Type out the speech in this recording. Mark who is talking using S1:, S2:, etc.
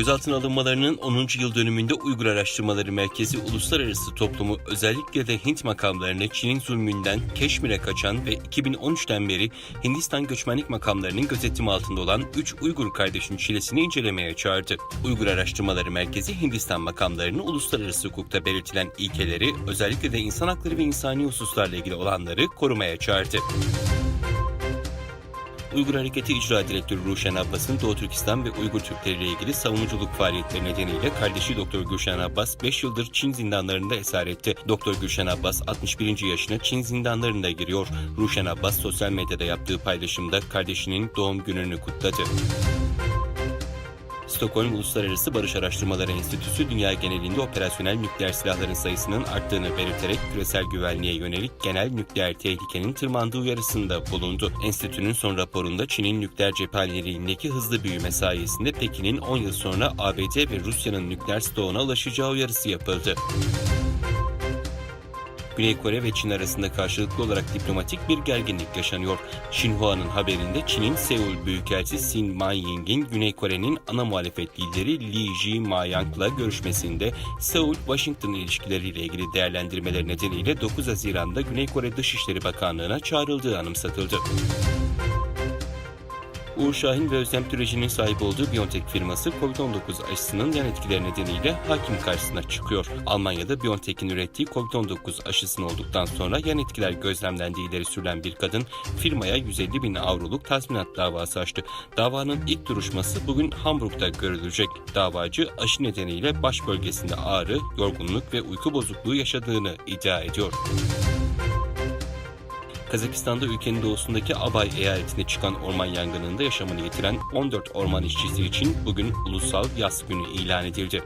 S1: Gözaltına alınmalarının 10. yıl dönümünde Uygur Araştırmaları Merkezi uluslararası toplumu özellikle de Hint makamlarını Çin'in zulmünden Keşmir'e kaçan ve 2013'ten beri Hindistan göçmenlik makamlarının gözetimi altında olan 3 Uygur kardeşin çilesini incelemeye çağırdı. Uygur Araştırmaları Merkezi Hindistan makamlarını uluslararası hukukta belirtilen ilkeleri özellikle de insan hakları ve insani hususlarla ilgili olanları korumaya çağırdı. Uygur Hareketi İcra Direktörü Ruşen Abbas'ın Doğu Türkistan ve Uygur Türkleri ile ilgili savunuculuk faaliyetleri nedeniyle kardeşi Doktor Gülşen Abbas 5 yıldır Çin zindanlarında esaretti. Doktor Gülşen Abbas 61. yaşına Çin zindanlarında giriyor. Ruşen Abbas sosyal medyada yaptığı paylaşımda kardeşinin doğum gününü kutladı. Stockholm Uluslararası Barış Araştırmaları Enstitüsü dünya genelinde operasyonel nükleer silahların sayısının arttığını belirterek küresel güvenliğe yönelik genel nükleer tehlikenin tırmandığı uyarısında bulundu. Enstitünün son raporunda Çin'in nükleer cephaneliğindeki hızlı büyüme sayesinde Pekin'in 10 yıl sonra ABD ve Rusya'nın nükleer stoğuna ulaşacağı uyarısı yapıldı. Güney Kore ve Çin arasında karşılıklı olarak diplomatik bir gerginlik yaşanıyor. Xinhua'nın haberinde Çin'in Seul Büyükelçisi Sin Maying'in Güney Kore'nin ana muhalefet lideri Lee Ji-mayang'la görüşmesinde Seul-Washington ilişkileriyle ilgili değerlendirmeler nedeniyle 9 Haziran'da Güney Kore Dışişleri Bakanlığı'na çağrıldığı anımsatıldı. Uğur Şahin ve Özlem Türeci'nin sahip olduğu Biontech firması COVID-19 aşısının yan etkileri nedeniyle hakim karşısına çıkıyor. Almanya'da Biontech'in ürettiği COVID-19 aşısını olduktan sonra yan etkiler gözlemlendiği ileri sürülen bir kadın firmaya 150 bin avroluk tazminat davası açtı. Davanın ilk duruşması bugün Hamburg'da görülecek. Davacı aşı nedeniyle baş bölgesinde ağrı, yorgunluk ve uyku bozukluğu yaşadığını iddia ediyor. Kazakistan'da ülkenin doğusundaki Abay eyaletinde çıkan orman yangınında yaşamını yitiren 14 orman işçisi için bugün ulusal yas günü ilan edildi.